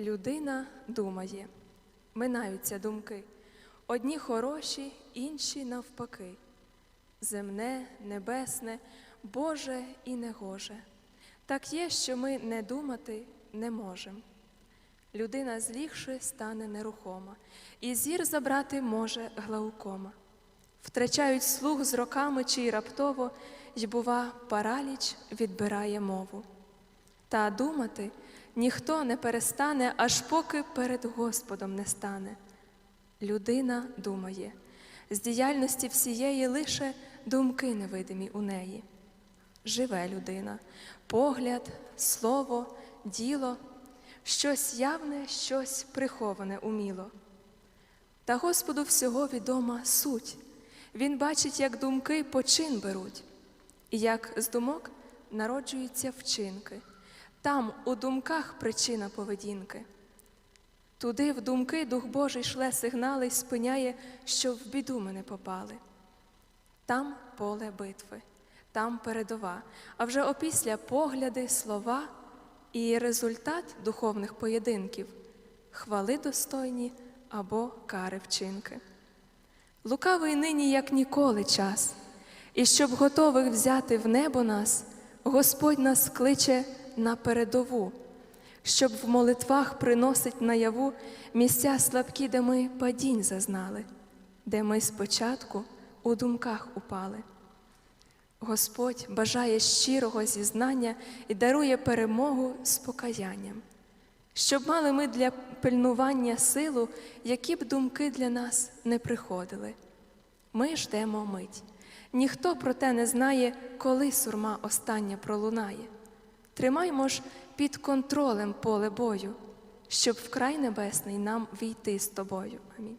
Людина думає, минаються думки. Одні хороші, інші навпаки. Земне, небесне, Боже і негоже. Так є, що ми не думати не можем. Людина злігши стане нерухома, і зір забрати може глаукома. Втрачають слух з роками чи й раптово, й, бува, параліч відбирає мову. Та думати ніхто не перестане, аж поки перед Господом не стане. Людина думає, з діяльності всієї лише думки невидимі у неї. Живе людина, погляд, слово, діло, щось явне, щось приховане уміло. Та Господу всього відома суть. Він бачить, як думки почин беруть, і як з думок народжуються вчинки. Там у думках причина поведінки. Туди в думки Дух Божий шле сигнали й спиняє, що в біду ми не попали. Там поле битви, там передова, а вже опісля погляди, слова і результат духовних поєдинків хвали достойні або кари вчинки. Лукавий нині, як ніколи, час, і щоб готових взяти в небо нас, Господь нас кличе на передову, щоб в молитвах приносить наяву місця слабкі, де ми падінь зазнали, де ми спочатку у думках упали. Господь бажає щирого зізнання і дарує перемогу з покаянням, щоб мали ми для пильнування силу, які б думки для нас не приходили. Ми ждемо мить. Ніхто про те не знає, коли сурма остання пролунає. Тримаймо ж під контролем поле бою, щоб в край небесний нам війти з тобою. Амінь.